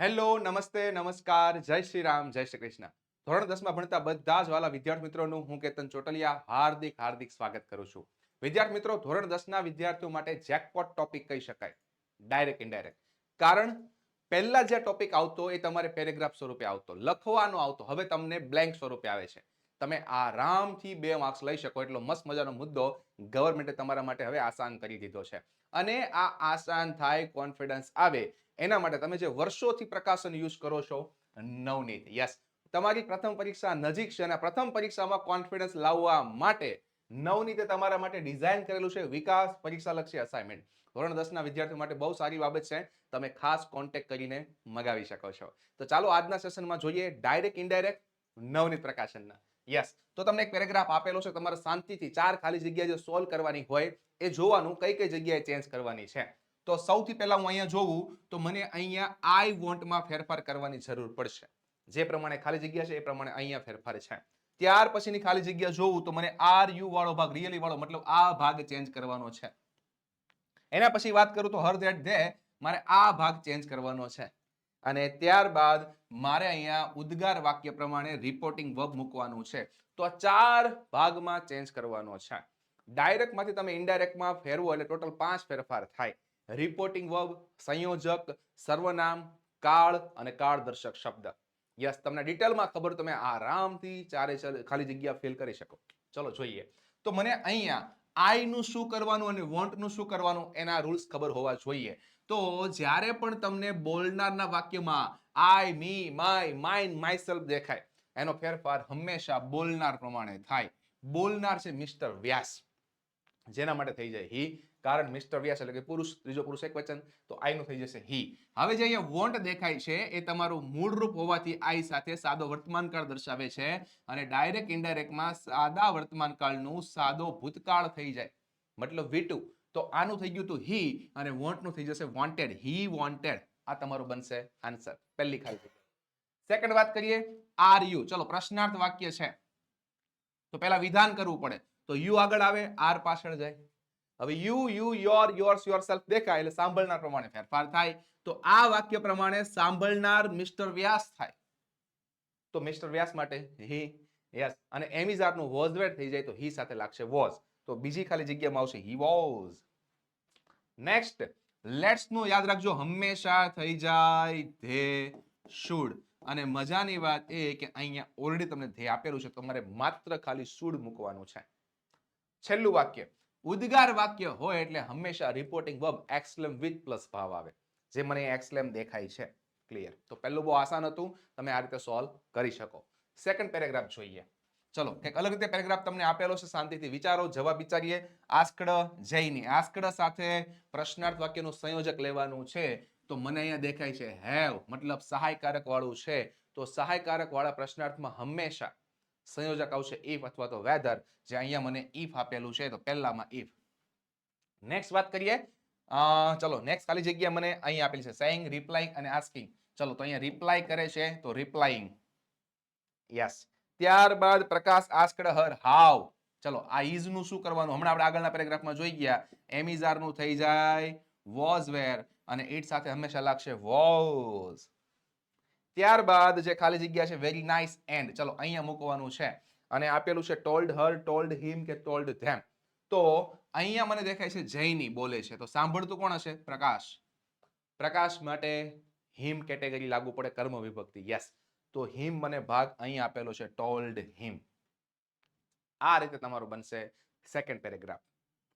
Hello, નમસ્તે, નમસ્કાર, જય શ્રી રામ, જય શ્રી કૃષ્ણ. ધોરણ દસમાં ભણતા બધા જ વાલા વિદ્યાર્થી મિત્રોનું હું કેતન ચોટલિયા હાર્દિક હાર્દિક સ્વાગત કરું છું. વિદ્યાર્થી મિત્રો ધોરણ દસના વિદ્યાર્થીઓ માટે જેકપોટ ટોપિક કહી શકાય. ડાયરેક્ટ ઇનડાયરેક્ટ કારણ, પહેલા જે ટોપિક આવતો એ તમારે પેરેગ્રાફ સ્વરૂપે આવતો, લખવાનો આવતો. હવે તમને બ્લેન્ક સ્વરૂપે આવે છે. તમે આરામથી બે માર્ક્સ લઈ શકો, એટલો મસ્ત મજાનો મુદ્દો ગવર્મેન્ટે તમારા માટે હવે આસાન કરી દીધો છે. અને આ આસાન થાય કોન્ફિડન્સ આવે એના માટે તમે જે વર્ષોથી પ્રકાશન યુઝ કરો છો, નવનીત. યસ તમારી પ્રથમ પરીક્ષા નજીક છે અને પ્રથમ પરીક્ષામાં કોન્ફિડન્સ લાવવા માટે નવનીતે તમારા માટે ડિઝાઇન કરેલું છે વિકાસ પરીક્ષા લક્ષી અસાઇનમેન્ટ ધોરણ દસના વિદ્યાર્થીઓ માટે બહુ સારી બાબત છે. તમે ખાસ કોન્ટેક્ટ કરીને મગાવી શકો છો. તો ચાલો આજના સેશનમાં જોઈએ ડાયરેક્ટ ઇનડાયરેક્ટ નવનીત પ્રકાશનના. યસ તો તમને એક પેરેગ્રાફ આપેલો છે. તમારે શાંતિથી ચાર ખાલી જગ્યા જે સોલ્વ કરવાની હોય એ જોવાનું, કઈ કઈ જગ્યાએ ચેન્જ કરવાની છે. તો સૌથી પહેલા હું અહીંયા જોઉં તો મને અહીંયા આઈ વોન્ટમાં ફેરફાર કરવાની જરૂર પડશે. જે પ્રમાણે ખાલી જગ્યા છે એ પ્રમાણે અહીંયા ફેરફાર છે. ત્યાર પછીની ખાલી જગ્યા જોઉં તો મને આર યુ વાળો ભાગ રિયલી વાળો, મતલબ આ ભાગ ચેન્જ કરવાનો છે. એના પછી વાત કરું તો હર ધેટ ધે મારે આ ભાગ ચેન્જ કરવાનો છે. અને ત્યારબાદ મારે અહીંયા ઉદ્ગાર વાક્ય પ્રમાણે રિપોર્ટિંગ વર્બ મૂકવાનું છે. તો આ ચાર ભાગમાં ચેન્જ કરવાનો છે. ડાયરેક્ટમાંથી તમે ઇનડાયરેક્ટમાં ફેરવો એટલે ટોટલ પાંચ ફેરફાર થાય. રિપોર્ટિંગ વર્બ સંયોજક, સર્વનામ, કાળ અને કાળદર્શક શબ્દ. યસ, તમને ડિટેલમાં ખબર તમે આરામથી ચારે ખાલી જગ્યા ફિલ કરી શકો. ચલો, જોઈએ. તો મને અહીંયા આઈનું શું કરવાનું અને વોન્ટનું શું કરવાનું એના રૂલ્સ ખબર હોવા જોઈએ. તો જ્યારે પણ તમને બોલનારના વાક્યમાં I me my mine myself દેખાય, એનો ફેરફાર હંમેશા બોલનાર પ્રમાણે થાય. બોલનાર છે મિસ્ટર વ્યાસ. જેના માટે થઈ જાય હી. કારણ મિસ્ટર વ્યાસ એટલે કે પુરુષ, ત્રીજો પુરુષ, એક વચન. તો આઈ નું થઈ જશે હી. હવે જે અહીંયા વોન્ટ દેખાય છે, એ તમારું મૂળ રૂપ હોવાથી આઈ સાથે સાદો વર્તમાન કાળ દર્શાવે છે અને ડાયરેક્ટ, ઇન્ડાયરેક્ટમાં સાદા વર્તમાન કાળનું સાદો ભૂતકાળ થઈ જાય. મતલબ વીટુ તો આનું થઈ ગયું હતું હી અને વોન્ટનું થઈ જશે વોન્ટેડ. He wanted. આ તમારું બનશે આન્સર. પહેલી ખાલી સેકન્ડ વાત કરીએ. Are you. ચલો, પ્રશ્નાર્થ વાક્ય છે. તો પહેલા વિધાન કરવું પડે. તો યુ આગળ આવે, આર પાછળ જાય. હવે you you, your, yours yourself દેખાય એટલે સાંભળનાર પ્રમાણે ફેરફાર થાય. તો આ વાક્ય પ્રમાણે સાંભળનાર મિસ્ટર વ્યાસ થાય. તો મિસ્ટર વ્યાસ માટે હી, યસ. અને એમિઝારનું વોઝ વેટ થઈ જાય તો હી સાથે લાગશે વોઝ. તો બીજી ખાલી જગ્યામાં આવશે હી વોઝ. નેક્સ્ટ લેટ્સનું યાદ રાખજો, હંમેશા થઈ જાય ધે શુડ. અને મજાની વાત એ કે અહીંયા ઓલરેડી તમને ધ્યેય આપેલું છે, તમારે માત્ર ખાલી શુડ મૂકવાનું છે. છેલ્લું વાક્ય. ઉદ્ગાર વાક્ય હોય એટલે હંમેશા reporting verb exclaim with plus ભાવ આવે. જે મને એક્સલેમ દેખાય છે. ક્લિયર તો પહેલું બહુ આસાન હતું. તમે આ રીતે સોલ્વ કરી શકો. સેકન્ડ પેરેગ્રાફ જોઈએ. ચલો એક અલગ રીતે પેરેગ્રાફ તમને આપેલો છે. શાંતિથી વિચારો, જવાબ વિચારીએ. આસ્કડ જઈને, આસ્કડ સાથે પ્રશ્નાર્થ વાક્યનું સંયોજક લેવાનું છે. તો મને અહીંયા દેખાય છે હેવ મતલબ સહાયકારક વાળું છે. તો સહાયકારક વાળા પ્રશ્નાર્થમાં હંમેશા સંયોજક આવશે ઇફ અથવા તો વેધર જે અહીંયા મને ઇફ આપેલું છે, તો પહેલામાં ઇફ નેક્સ્ટ વાત કરીએ. ચલો નેક્સ્ટ ખાલી જગ્યા મને અહીં આપેલી છે સેઇંગ રિપ્લાઇંગ અને આસ્કિંગ ચલો, તો અહીંયા રિપ્લાય કરે છે, તો રિપ્લાઇંગ યસ ત્યારબાદ પ્રકાશ આસ્કડ હર હાવ ચલો, આ ઇઝનું શું કરવાનું? હમણાં આપણે આગળના પેરેગ્રાફમાં જોઈ ગયા. એમિઝારનું થઈ જાય વોઝ વેર અને ઇટ સાથે હંમેશા લાગશે વોઝ ત્યારબાદ જે ખાલી જગ્યા છે વેરી નાઇસ એન્ડ ચલો, અહીંયા મૂકવાનું છે. અને આપેલું છે ટોલ્ડ હર ટોલ્ડ હિમ કે ટોલ્ડ ધેમ તો અહીંયા મને દેખાય છે જૈની બોલે છે. તો સાંભળતું કોણ હશે? પ્રકાશ. પ્રકાશ માટે હિમ કેટેગરી લાગુ પડે કર્મ વિભક્તિ. યસ તો હિમ મને ભાગ અહીં આપેલો છે ટોલ્ડ હિમ આ રીતે તમારું બનશે સેકન્ડ પેરેગ્રાફ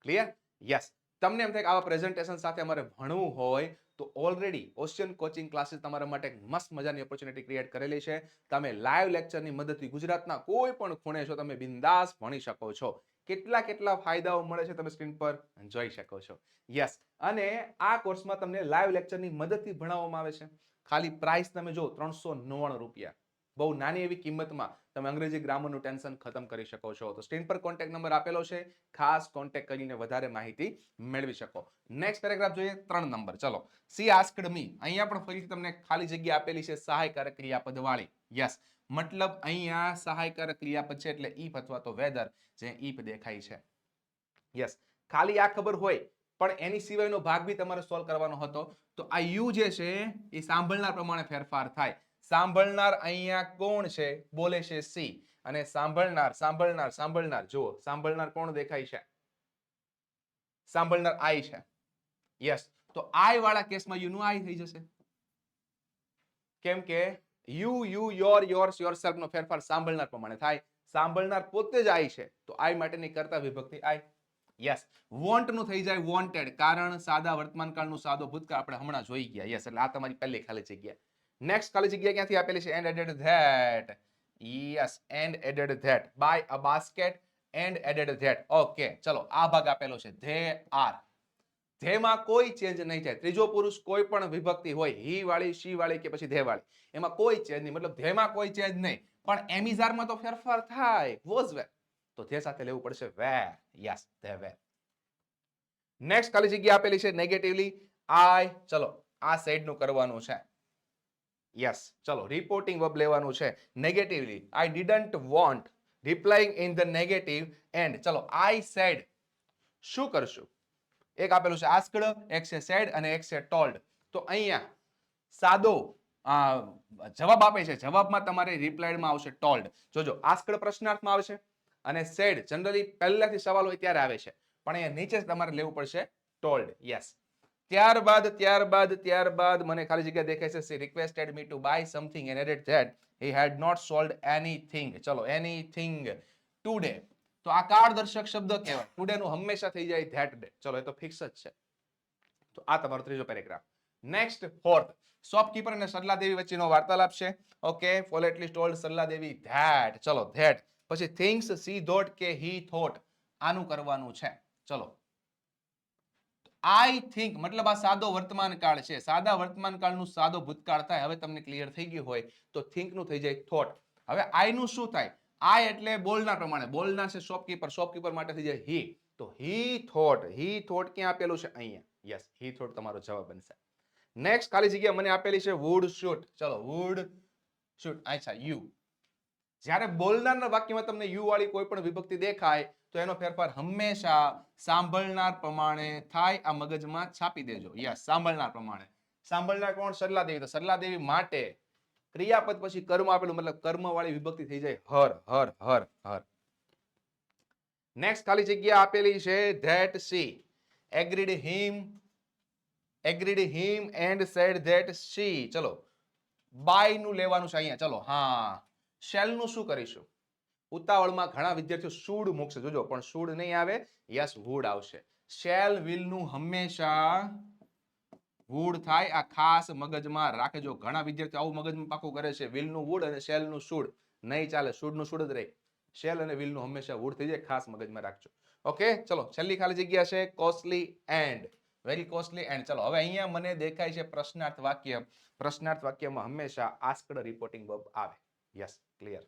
ક્લિયર યસ તમને એમ થાય કે આવા પ્રેઝન્ટેશન સાથે અમારે ભણવું હોય તો ઓલરેડી ઓશિયન કોચિંગ ક્લાસીસ તમારા માટે મસ્ત મજાની ઓપોર્ચ્યુનિટી ક્રિએટ કરેલી છે. તમે લાઈવ લેક્ચરની મદદથી ગુજરાતના કોઈ પણ ખૂણે છો તમે બિંદાસ ભણી શકો છો. કેટલા કેટલા ફાયદાઓ મળે છે તમે સ્ક્રીન પર? જોઈ શકો છો. યસ અને આ કોર્સમાં તમને લાઈવ લેક્ચરની મદદથી ભણાવવામાં આવે છે. ખાલી પ્રાઇસ તમે જો ત્રણસો નવ્વાણું રૂપિયા. બહુ નાની એવી કિંમતમાં તમે અંગ્રેજી ગ્રામરનું ટેન્શન ખતમ કરી શકો છો. તો સ્ક્રીન પર કોન્ટેક્ટ નંબર આપેલો છે. ખાસ કોન્ટેક્ટ કરીને વધારે માહિતી મેળવી શકો. નેક્સ્ટ પેરેગ્રાફ જોઈએ, ત્રણ નંબર. ચલો. સી આસ્કડ મી અહીંયા પણ ફરીથી તમને ખાલી જગ્યા આપેલી છે, સહાયકારક ક્રિયાપદ વાળી. યસ મતલબ અહીંયા સહાયકારક ક્રિયાપદ છે એટલે ઈફ અથવા તો વેધર જે ઈફ દેખાય છે. યસ ખાલી આ ખબર હોય, પણ એની સિવાયનો ભાગ બી તમારે સોલ્વ કરવાનો હતો. તો આ યુ જે છે, એ સાંભળનાર પ્રમાણે ફેરફાર થાય. સાંભળનાર અહીંયા કોણ છે? બોલે છે સી. અને સાંભળનાર સાંભળનાર સાંભળનાર, જુઓ, સાંભળનાર કોણ દેખાય છે? સાંભળનાર આઈ છે. યસ. તો આઈ વાળા કેસમાં યુ આઈ થઈ જશે. કેમ કે you you, your, yours yourself નો ફેરફાર સાંભળનાર પ્રમાણે થાય. સાંભળનાર પોતે જ આઈ છે. તો આઈ માટેની કરતા વિભક્તિ આઈ. યસ. વોન્ટનું થઈ જાય વોન્ટેડ. કારણ સાદા વર્તમાન કાળનું સાદો ભૂતકાળ આપણે હમણાં જોઈ ગયા. યસ. એટલે આ તમારી પહેલી ખાલી જગ્યા. નેક્સ્ટ ખાલી જગ્યા ક્યાંથી આપેલી છે? And added that yes and added that by a basket and added that okay ચલો, આ ભાગ આપેલો છે. They are. ધેમાં કોઈ ચેન્જ નહીં થાય. ત્રીજો પુરુષ કોઈ પણ વિભક્તિ હોય, હી વાળી, શી વાળી કે પછી ધે વાળી. એમાં કોઈ ચેન્જ નહીં. મતલબ ધેમાં કોઈ ચેન્જ નહીં. પણ એમિઝારમાં તો ફેરફાર થાય. વોઝ વેર તો ધે સાથે લેવું પડશે were yes they were next ખાલી જગ્યા આપેલી છે નેગેટિવલી આઈ ચલો, આ સાઈડનું કરવાનું છે. યસ ચલો રિપોર્ટિંગ વર્બ લેવાનું છે. Negatively I didn't want replying in the negative and ચલો આઈ સેડ શું કરશું? એક આપેલું છે આસ્કડ એક છે સેડ અને એક છે ટોલ્ડ તો અહીંયા સાદો જવાબ આપે છે. જવાબમાં તમારે રિપ્લાયડમાં આવશે ટોલ્ડ જોજો આસ્કડ પ્રશ્નાર્થમાં આવશે અને સેડ જનરલી પહેલાથી સવાલ હોય ત્યારે આવે છે. પણ અહીંયા નીચે તમારે લેવું પડશે ટોલ્ડ યસ ત્યારબાદ ત્યારબાદ ત્યારબાદ મને ખાલી જગ્યા દેખાય છે requested me to buy something and added that he had not sold anything ચલો એનીથિંગ ટુડે તો આ કાળદર્શક શબ્દ કહેવાય. ટુડે નું હંમેશા થઈ જાય ધેટ ડે ચલો, એ તો ફિક્સ જ છે. તો આ તમારો ત્રીજો પેરેગ્રાફ નેક્સ્ટ ફોર્થ શોપકીપર અને સરલાદેવી વચ્ચેનો વાર્તાલાપ છે. Okay fall politely told Saraladevi that ચલો ધેટ પછી થિંગ્સ સી ધોટ કે હી થોટ આનું કરવાનું છે. ચલો આઈ થિંક મતલબ આ સાદો વર્તમાન કાળ છે. સાદા વર્તમાન કાળનું સાદો ભૂતકાળ થાય, હવે તમને ક્લિયર થઈ ગયું હોય, તો થિંકનું થઈ જાય થોટ હવે આઈ નું શું થાય? આઈ એટલે બોલના પ્રમાણે, બોલના છે શોપકીપર શોપકીપર માટે થઈ જાય હી તો હી થોટ હી થોટ ક્યાં આપેલું છે? અહીંયા. યસ હી થોટ તમારો જવાબ બનશે. નેક્સ્ટ ખાલી જગ્યા મને આપેલી છે વુડ શૂટ ચલો વુડ શૂટ અચ્છા યુ જ્યારે બોલનારના વાક્યમાં તમને યુ વાળી કોઈ પણ વિભક્તિ દેખાય તો એનો ફેરફાર હંમેશા સાંભળનાર પ્રમાણે થાય, આ મગજમાં છાપી દેજો. યસ, સાંભળનાર પ્રમાણે. સાંભળનાર કોણ? સરલાદેવી તો સરલાદેવી માટે ક્રિયાપદ પછી કર્મ આપેલું, મતલબ કર્મ વાળી વિભક્તિ થઈ જાય. હર હર હર હર. નેક્સ્ટ ખાલી જગ્યા આપેલી છે that she. Agreed him agreed him and said that she ચલો બાયનું લેવાનું છે અહીંયા. ચલો, હા. શેલનું શું કરીશું? ઉતાવળમાં ઘણા વિદ્યાર્થીઓ શૂડ મૂકશે. જોજો, પણ શૂડ નહીં આવે, યસ, વુડ આવશે. શેલ વિલનું હંમેશા વુડ થાય. આ ખાસ મગજમાં રાખજો ઘણા વિદ્યાર્થીઓ આવું મગજમાં પાકું કરે છે વિલનું વુડ અને શેલનું શૂડ નહીં ચાલે શૂડનું શૂડ જ રહે. શેલ અને વિલનું હંમેશા વુડ થઈ જાય, ખાસ મગજમાં રાખજો. ઓકે, ચલો, છેલ્લી ખાલી જગ્યા છે costly and very costly and ચલો, હવે અહીંયા મને દેખાય છે પ્રશ્નાર્થ વાક્ય. પ્રશ્નાર્થ વાક્યમાં હંમેશા આસ્કડ રિપોર્ટિંગ બબ આવે. યસ ક્લિયર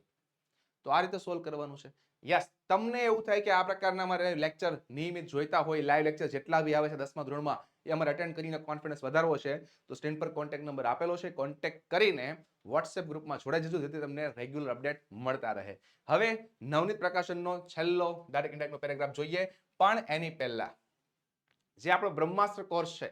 તો આ રીતે સોલ્વ કરવાનું છે. યસ તમને એવું થાય કે આ પ્રકારના અમારે લેક્ચર નિયમિત જોઈતા હોય લાઈવ લેક્ચર જેટલા બી આવે છે દસમા ધોરણમાં, એ અમારે અટેન્ડ કરીને કોન્ફિડન્સ વધારવો છે. તો સ્ટેન્ડ પર કોન્ટેક્ટ નંબર આપેલો છે. કોન્ટેક્ટ કરીને વોટ્સએપ ગ્રુપમાં જોડાઈ જજો, જેથી તમને રેગ્યુલર અપડેટ મળતા રહે. હવે નવનીત પ્રકાશનનો છેલ્લો ડાયરેક્ટ ઇન્ડાયરેક્ટનો પેરેગ્રાફ જોઈએ. પણ એની પહેલા, જે આપણો બ્રહ્માસ્ત્ર કોર્સ છે,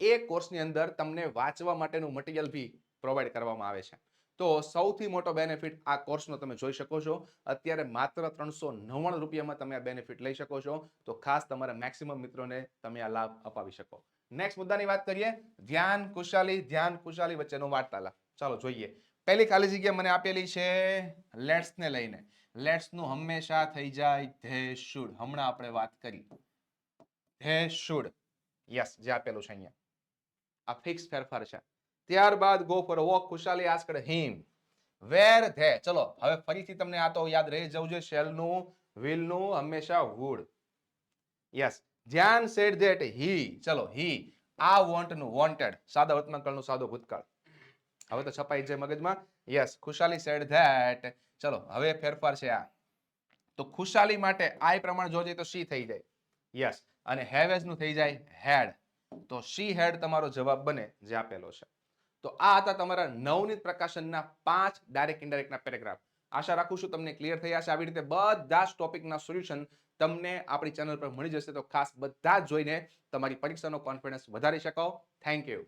એ કોર્સની અંદર તમને વાંચવા માટેનું મટીરિયલ બી પ્રોવાઈડ કરવામાં આવે છે. તો સૌથી મોટો બેનિફિટ આ કોર્સનો તમે જોઈ શકો છો. અત્યારે માત્ર ત્રણસો નવ્વાણું રૂપિયામાં તમે આ બેનિફિટ લઈ શકો છો. તો ખાસ તમારા મેક્સિમમ મિત્રોને તમે આ લાભ અપાવી શકો. નેક્સ્ટ મુદ્દાની વાત કરીએ. ધ્યાન કુશાલી ધ્યાન કુશાલી વચ્ચેનો વાર્તાલાપ. ચાલો જોઈએ. પહેલી ખાલી જગ્યા મને આપેલી છે લેટ્સને લઈને. લેટ્સનું હંમેશા થઈ જાય ધે શુડ. હમણાં આપણે વાત કરી. They should. યસ જે આપેલું છે અહીંયા. આ ફિક્સ ફેરફાર છે. ત્યારબાદ go for walk Khushali asked him. Where they ચલો, હવે ફરીથી તમને આ તો યાદ રહી જવું જોઈએ શેલનું વિલનું હંમેશા વુડ યસ ધ્યાન સેડ ધેટ હી ચલો હી આ વોન્ટનું વોન્ટેડ સાદા વર્તમાન કાળનું, સાદો ભૂતકાળ. હવે તો છપાઈ જાય મગજમાં. યસ ખુશાલી સેડ ધેટ ચલો, હવે ફેરફાર છે આ. તો ખુશાલી માટે આઈ પ્રમાણે જોજે તો સી થઈ જાય. યસ અને હેવેઝનું થઈ જાય હેડ તો સી હેડ તમારો જવાબ બને જે આપેલો છે. તો આ હતા તમારા નવનીત પ્રકાશનના પાંચ ડાયરેક્ટ ઇન્ડાયરેક્ટના પેરેગ્રાફ આશા રાખું છું તમને ક્લિયર થયા છે આવી રીતે બધા જ ટોપિકના સોલ્યુશન તમને આપણી ચેનલ પર મળી જશે. તો ખાસ બધા જ જોઈને તમારી પરીક્ષાનો કોન્ફિડન્સ વધારી શકો થેન્ક યુ